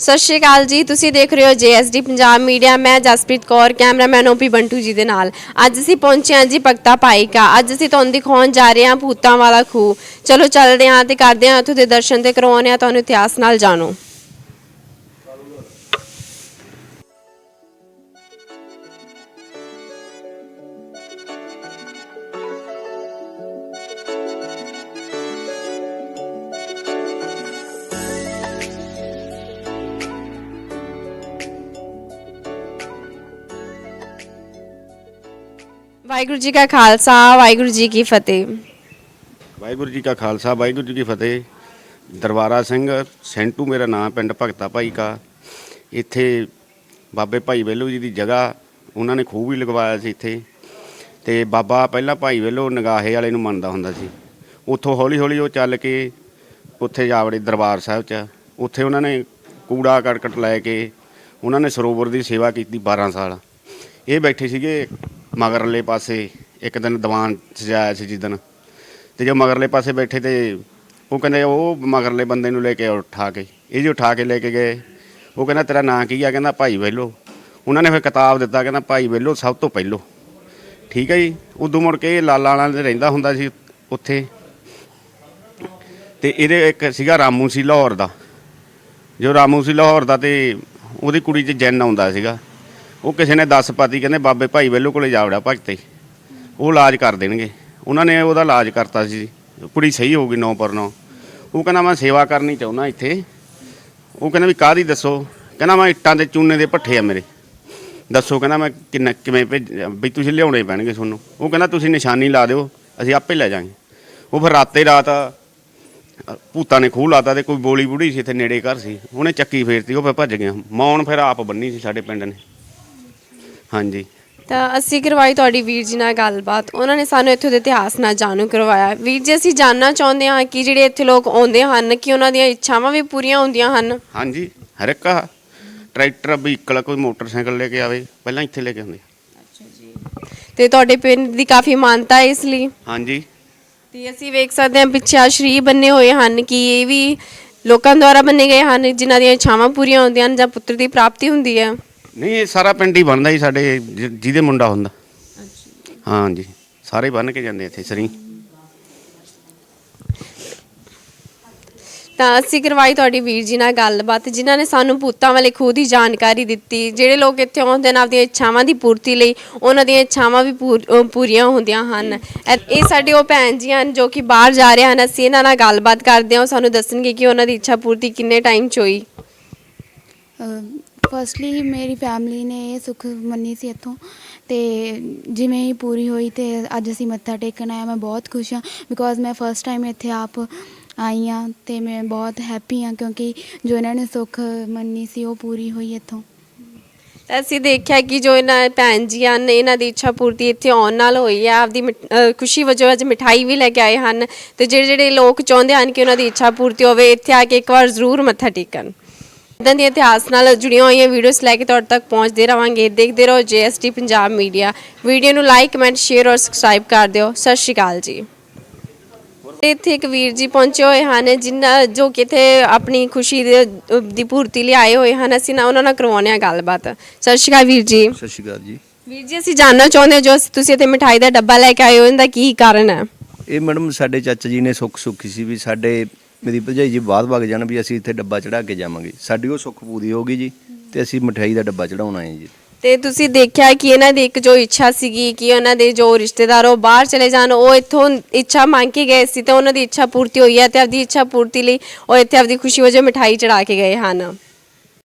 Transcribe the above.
ਸਤਿ ਸ਼੍ਰੀ ਅਕਾਲ ਜੀ, ਤੁਸੀਂ ਦੇਖ ਰਹੇ ਹੋ ਜੇਐਸਡੀ ਪੰਜਾਬ ਮੀਡੀਆ, ਮੈਂ ਜਸਪ੍ਰੀਤ ਕੌਰ, ਕੈਮਰਾਮੈਨ ਓਪੀ ਬੰਟੂ ਜੀ ਦੇ ਨਾਲ। ਅੱਜ ਅਸੀਂ ਪਹੁੰਚੇ ਹਾਂ ਜੀ ਭਗਤਾ ਭਾਈਕਾ। ਅੱਜ ਅਸੀਂ ਤੁਹਾਨੂੰ ਦਿਖਾਉਣ ਜਾ ਰਹੇ ਹਾਂ ਭੂਤਾਂ ਵਾਲਾ ਖੂਹ। ਚਲੋ ਚੱਲਦੇ ਹਾਂ ਤੇ ਕਰਦੇ ਹਾਂ ਉੱਥੇ ਦੇ ਦਰਸ਼ਨ ਤੇ ਕਰਵਾਉਂਦੇ ਹਾਂ, ਤੁਹਾਨੂੰ ਇਤਿਹਾਸ ਨਾਲ ਜਾਣੋ। ਵਾਹਿਗੁਰੂ ਜੀ ਕਾ ਖਾਲਸਾ, ਵਾਹਿਗੁਰੂ ਜੀ ਕੀ ਫਤਿਹ। ਵਾਹਿਗੁਰੂ ਜੀ ਕਾ ਖਾਲਸਾ, ਵਾਹਿਗੁਰੂ ਜੀ ਕੀ ਫਤਿਹ। ਦਰਬਾਰਾ ਸਿੰਘ ਸੈਂਟੂ ਮੇਰਾ ਨਾਮ, ਪਿੰਡ ਭਗਤਾ ਭਾਈ ਕਾ। ਇੱਥੇ ਬਾਬੇ ਭਾਈ ਵੇਲੂ ਜੀ ਦੀ ਜਗ੍ਹਾ, ਉਹਨਾਂ ਨੇ ਖੂਹ ਵੀ ਲਗਵਾਇਆ ਸੀ ਇੱਥੇ। ਤੇ ਬਾਬਾ ਪਹਿਲਾਂ ਭਾਈ ਵੇਲੂ ਨਗਾਹੇ ਵਾਲੇ ਨੂੰ ਮੰਨਦਾ ਹੁੰਦਾ ਸੀ। ਉੱਥੋਂ ਹੌਲੀ ਹੌਲੀ ਉਹ ਚੱਲ ਕੇ ਉੱਥੇ ਜਾ ਵੜੇ ਦਰਬਾਰ ਸਾਹਿਬ 'ਚ। ਉੱਥੇ ਉਹਨਾਂ ਨੇ ਕੂੜਾ ਕਰਕਟ ਲੈ ਕੇ, ਉਹਨਾਂ ਨੇ ਸਰੋਵਰ ਦੀ ਸੇਵਾ ਕੀਤੀ 12 ਸਾਲ। ਇਹ ਬੈਠੇ ਸੀਗੇ ਮਗਰਲੇ ਪਾਸੇ ਇੱਕ ਦਿਨ ਦੀਵਾਨ ਸਜਾਇਆ ਸੀ ਜਿੱਦਣ। ਤੇ ਜੋ ਮਗਰਲੇ ਪਾਸੇ ਬੈਠੇ ਤੇ ਉਹ ਕਹਿੰਦੇ, ਉਹ ਮਗਰਲੇ ਬੰਦੇ ਨੂੰ ਲੈ ਕੇ ਉਠਾ ਕੇ। ਇਹ ਜੋ ਉਠਾ ਕੇ ਲੈ ਕੇ ਗਏ, ਉਹ ਕਹਿੰਦਾ, ਤੇਰਾ ਨਾਂ ਕੀ ਆ? ਕਹਿੰਦਾ, ਭਾਈ ਵੇਲੋ। ਉਹਨਾਂ ਨੇ ਫਿਰ ਕਿਤਾਬ ਦਿੱਤਾ, ਕਹਿੰਦਾ, ਭਾਈ ਵੇਲੋ ਸਭ ਤੋਂ ਪਹਿਲੋ। ਠੀਕ ਹੈ ਜੀ? ਉਦੋਂ ਮੁੜ ਕੇ ਇਹ ਲਾਲਾ ਵਾਲਾ ਦੇ ਰਹਿੰਦਾ ਹੁੰਦਾ ਸੀ ਉੱਥੇ, ਤੇ ਇਹਦੇ ਇੱਕ ਸੀਗਾ ਰਾਮੂ ਸੀ ਲਾਹੌਰ ਦਾ। ਜੋ ਰਾਮੂ ਸੀ ਲਾਹੌਰ ਦਾ ਤੇ ਉਹਦੀ ਕੁੜੀ 'ਚ ਜੈਨ ਆਉਂਦਾ ਸੀਗਾ। ਉਹ ਕਿਸੇ ਨੇ ਦੱਸ ਪਾਤੀ, ਕਹਿੰਦੇ ਬਾਬੇ ਭਾਈ ਵੇਲੋ ਕੋਲੇ ਜਾ ਵੜਿਆ ਭਗਤੇ ਉਹ ਇਲਾਜ ਕਰ ਦੇਣਗੇ। ਉਹਨਾਂ ਨੇ ਉਹਦਾ ਇਲਾਜ ਕਰਤਾ ਸੀ। ਕੁੜੀ ਸਹੀ ਹੋ ਗਈ ਨੌ ਪਰ ਨੌ। ਉਹ ਕਹਿੰਦਾ ਮੈਂ ਸੇਵਾ ਕਰਨੀ ਚਾਹੁੰਦਾ ਇੱਥੇ। ਉਹ ਕਹਿੰਦਾ ਵੀ ਕਾਹਦੀ ਦੱਸੋ? ਕਹਿੰਦਾ ਮੈਂ ਇੱਟਾਂ ਦੇ ਚੂਨੇ ਦੇ ਭੱਠੇ ਆ ਮੇਰੇ। ਦੱਸੋ, ਕਹਿੰਦਾ ਮੈਂ ਕਿੰਨਾ ਕਿਵੇਂ ਭੇਜ, ਵੀ ਤੁਸੀਂ ਲਿਆਉਣੇ ਪੈਣਗੇ ਤੁਹਾਨੂੰ। ਉਹ ਕਹਿੰਦਾ ਤੁਸੀਂ ਨਿਸ਼ਾਨੀ ਲਾ ਦਿਓ, ਅਸੀਂ ਆਪੇ ਲੈ ਜਾਾਂਗੇ ਉਹ ਫਿਰ ਰਾਤੇ ਰਾਤ ਭੂਤਾਂ ਨੇ ਖੂਹ ਲਾਤਾ ਤੇ ਕੋਈ ਬੋਲੀ ਬੁੜੀ ਸੀ, ਇੱਥੇ ਨੇੜੇ ਘਰ ਸੀ। ਉਹਨੇ ਚੱਕੀ ਫੇਰਤੀ, ਉਹ ਫਿਰ ਭੱਜ ਗਿਆ। ਮੌਣ ਫਿਰ ਆਪ ਬੰਨੀ ਸੀ ਸਾਡੇ ਪਿੰਡ ਨੇ। ਹਾਂਜੀ। ਤਾਂ ਅਸੀਂ ਕਰਵਾਈ ਤੁਹਾਡੀ ਵੀਰ ਜੀ ਨਾਲ ਗੱਲਬਾਤ। ਉਹਨਾਂ ਨੇ ਸਾਨੂੰ ਇੱਥੋਂ ਦੇ ਇਤਿਹਾਸ ਨਾਲ ਜਾਣੂ ਕਰਵਾਇਆ। ਵੀਰ ਜੀ ਅਸੀਂ ਜਾਣਨਾ ਚਾਹੁੰਦੇ ਹਾਂ ਕਿ ਜਿਹੜੇ ਇੱਥੇ ਲੋਕ ਆਉਂਦੇ ਹਨ ਕਿ ਉਹਨਾਂ ਦੀਆਂ ਇੱਛਾਵਾਂ ਵੀ ਪੂਰੀਆਂ ਹੁੰਦੀਆਂ ਹਨ। ਹਾਂਜੀ ਹਰ ਇੱਕ ਟਰੈਕਟਰ ਵਹੀਕਲ ਕੋਈ ਮੋਟਰਸਾਈਕਲ ਲੈ ਕੇ ਆਵੇ ਪਹਿਲਾਂ ਇੱਥੇ ਲੈ ਕੇ ਆਉਂਦੇ ਤੇ ਤੁਹਾਡੇ ਪਿੰਡ ਦੀ ਕਾਫੀ ਮਾਨਤਾ ਹੈ ਇਸ ਲਈ? ਹਾਂਜੀ। ਤੇ ਅਸੀਂ ਵੇਖ ਸਕਦੇ ਹਾਂ ਪਿੱਛੇ ਆਸ਼ਰੀ ਬੰਨੇ ਹੋਏ ਹਨ ਕਿ ਇਹ ਵੀ ਲੋਕਾਂ ਦੁਆਰਾ ਬੰਨੇ ਗਏ ਹਨ ਜਿਨ੍ਹਾਂ ਦੀਆਂ ਇੱਛਾਵਾਂ ਪੂਰੀਆਂ ਹੁੰਦੀਆਂ ਹਨ ਜਾਂ ਪੁੱਤਰ ਦੀ ਪ੍ਰਾਪਤੀ ਹੁੰਦੀ ਹੈ। ਨਹੀਂ ਇਹ ਸਾਰਾ ਪਿੰਡ ਹੀ ਬਣਦਾ ਜੀ ਸਾਡੇ ਜਿ- ਜਿਹਦੇ ਮੁੰਡਾ ਹੁੰਦਾ। ਹਾਂਜੀ ਸਾਰੇ ਬੰਨ ਕੇ ਜਾਂਦੇ ਇੱਥੇ ਸਰੀ। ਤਾਂ ਅਸੀਂ ਕਰਵਾਈ ਤੁਹਾਡੀ ਵੀਰ ਜੀ ਨਾਲ ਗੱਲਬਾਤ ਜਿਨ੍ਹਾਂ ਨੇ ਸਾਨੂੰ ਭੂਤਾਂ ਵਾਲੇ ਖੂਹ ਦੀ ਜਾਣਕਾਰੀ ਦਿੱਤੀ। ਜਿਹੜੇ ਲੋਕ ਇੱਥੇ ਆਉਂਦੇ ਨੇ ਆਪਣੀਆਂ ਇੱਛਾਵਾਂ ਦੀ ਪੂਰਤੀ ਲਈ ਉਹਨਾਂ ਦੀਆਂ ਇੱਛਾਵਾਂ ਵੀ ਪੂਰ- ਅਹ ਪੂਰੀਆਂ ਹੁੰਦੀਆਂ ਹਨ। ਇਹ ਇਹ ਸਾਡੇ ਉਹ ਭੈਣ ਜੀ ਹਨ ਜੋ ਕਿ ਬਾਹਰ ਜਾ ਰਹੇ ਹਨ। ਅਸੀਂ ਇਹਨਾਂ ਨਾਲ ਗੱਲਬਾਤ ਕਰਦੇ ਹਾਂ ਉਹ ਸਾਨੂੰ ਦੱਸਣਗੇ ਕਿ ਉਹਨਾਂ ਦੀ ਇੱਛਾ ਪੂਰਤੀ ਕਿੰਨੇ ਟਾਈਮ 'ਚ ਹੋਈ। ਫਸਟਲੀ ਮੇਰੀ ਫੈਮਿਲੀ ਨੇ ਇਹ ਸੁੱਖ ਮੰਨੀ ਸੀ ਇੱਥੋਂ ਤੇ ਜਿਵੇਂ ਹੀ ਪੂਰੀ ਹੋਈ ਤੇ ਅੱਜ ਅਸੀਂ ਮੱਥਾ ਟੇਕਣ ਆਏ, ਮੈਂ ਬਹੁਤ ਖੁਸ਼ ਹਾਂ ਬਿਕੋਜ਼ ਮੈਂ ਫਸਟ ਟਾਈਮ ਇੱਥੇ ਆਪ ਆਈ ਹਾਂ ਤੇ ਮੈਂ ਬਹੁਤ ਹੈਪੀ ਹਾਂ ਕਿਉਂਕਿ ਜੋ ਇਹਨਾਂ ਨੇ ਸੁੱਖ ਮੰਨੀ ਸੀ, ਉਹ ਪੂਰੀ ਹੋਈ ਇੱਥੋਂ। ਅਸੀਂ ਦੇਖਿਆ ਕਿ ਜੋ ਇਹਨਾਂ ਭੈਣ ਜੀ ਹਨ ਇਹਨਾਂ ਦੀ ਇੱਛਾ ਪੂਰਤੀ ਇੱਥੇ ਆਉਣ ਨਾਲ ਹੋਈ ਹੈ, ਆਪਦੀ ਮਿਠ- ਅਹ ਖੁਸ਼ੀ ਵਜੋਂ ਅੱਜ ਮਿਠਾਈ ਵੀ ਲੈ ਕੇ ਆਏ ਹਨ ਤੇ ਜਿਹੜੇ ਜਿਹੜੇ ਲੋਕ ਚਾਹੁੰਦੇ ਹਨ ਕਿ ਉਹਨਾਂ ਦੀ ਇੱਛਾ ਪੂਰਤੀ ਹੋਵੇ, ਇੱਥੇ ਆ ਕੇ ਇੱਕ ਵਾਰ ਜ਼ਰੂਰ ਮੱਥਾ ਟੇਕਣ। ਇਦਾਂ ਦੇ ਇਤਿਹਾਸ ਨਾਲ ਜੁੜੀਆਂ ਹੋਈਆਂ ਵੀਡੀਓਜ਼ ਲੈ ਕੇ ਤੁਹਾਡੇ ਤੱਕ ਪਹੁੰਚਦੇ ਰਵਾਂਗੇ। ਦੇਖਦੇ ਰਹੋ ਜੀਐਸਟੀ ਪੰਜਾਬ ਮੀਡੀਆ ਵੀਡੀਓ ਨੂੰ ਲਾਈਕ ਕਮੈਂਟ ਸ਼ੇਅਰ ਔਰ ਸਬਸਕ੍ਰਾਈਬ ਕਰ ਦਿਓ। ਸਤਿ ਸ਼੍ਰੀ ਅਕਾਲ ਜੀ। ਤੇ ਇੱਥੇ ਇੱਕ ਵੀਰ ਜੀ ਪਹੁੰਚੇ ਹੋਏ ਹਨ ਜਿਨ੍ਹਾਂ ਜੋ ਕਿ ਇੱਥੇ ਆਪਣੀ ਖੁਸ਼ੀ ਦੇ ਦੀ ਪੂਰਤੀ ਲਈ ਆਏ ਹੋਏ ਹਨ। ਅਸੀਂ ਨਾ ਉਹਨਾਂ ਨਾਲ ਕਰਵਾਉਂਦੇ ਹਾਂ ਗੱਲਬਾਤ। ਸਤਿ ਸ਼੍ਰੀ ਅਕਾਲ ਵੀਰ ਜੀ। ਸਤਿ ਸ਼੍ਰੀ ਅਕਾਲ ਜੀ। ਵੀਰ ਜੀ ਅਸੀਂ ਜਾਣਨਾ ਚਾਹੁੰਦੇ ਹਾਂ ਜੋ ਤੁਸੀਂ ਇੱਥੇ ਮਿਠਾਈ ਦਾ ਡੱਬਾ ਲੈ ਕੇ ਆਏ ਹੋ ਇਹਦਾ ਕੀ ਕਾਰਨ ਹੈ? ਇਹ ਮੈਡਮ ਸਾਡੇ ਚਾਚਾ ਜੀ ਨੇ ਸੁੱਖ ਸੁੱਖੀ ਸੀ ਵੀ ਸਾਡੇ ਮੇਰੀ ਭਰਜਾਈ ਜੀ ਬਾਅਦ ਵਗ ਜਾਣ ਵੀ ਅਸੀਂ ਇੱਥੇ ਡੱਬਾ ਚੜਾ ਕੇ ਜਾਵਾਂਗੇ। ਸਾਡੀ ਉਹ ਸੁੱਖ ਪੂਰੀ ਹੋ ਗਈ ਜੀ ਤੇ ਅਸੀਂ ਮਠਿਆਈ ਦਾ ਡੱਬਾ ਚੜਾਉਣਾ ਹੈ ਜੀ। ਤੇ ਤੁਸੀਂ ਦੇਖਿਆ ਕਿ ਇਹਨਾਂ ਦੀ ਇੱਕ ਜੋ ਇੱਛਾ ਸੀਗੀ ਕਿ ਉਹਨਾਂ ਦੇ ਜੋ ਰਿਸ਼ਤੇਦਾਰ ਉਹ ਬਾਹਰ ਚਲੇ ਜਾਣ, ਉਹ ਇੱਥੋਂ ਇੱਛਾ ਮੰਗ ਕੇ ਗਏ ਸੀ ਤੇ ਉਹਨਾਂ ਦੀ ਇੱਛਾ ਪੂਰਤੀ ਹੋਈ ਹੈ ਤੇ ਆਪਦੀ ਇੱਛਾ ਪੂਰਤੀ ਲਈ ਉਹ ਇੱਥੇ ਆਪਦੀ ਖੁਸ਼ੀ ਵਜੋਂ ਮਿਠਾਈ ਚੜਾ ਕੇ ਗਏ ਹਨ।